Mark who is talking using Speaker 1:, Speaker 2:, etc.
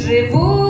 Speaker 1: живу.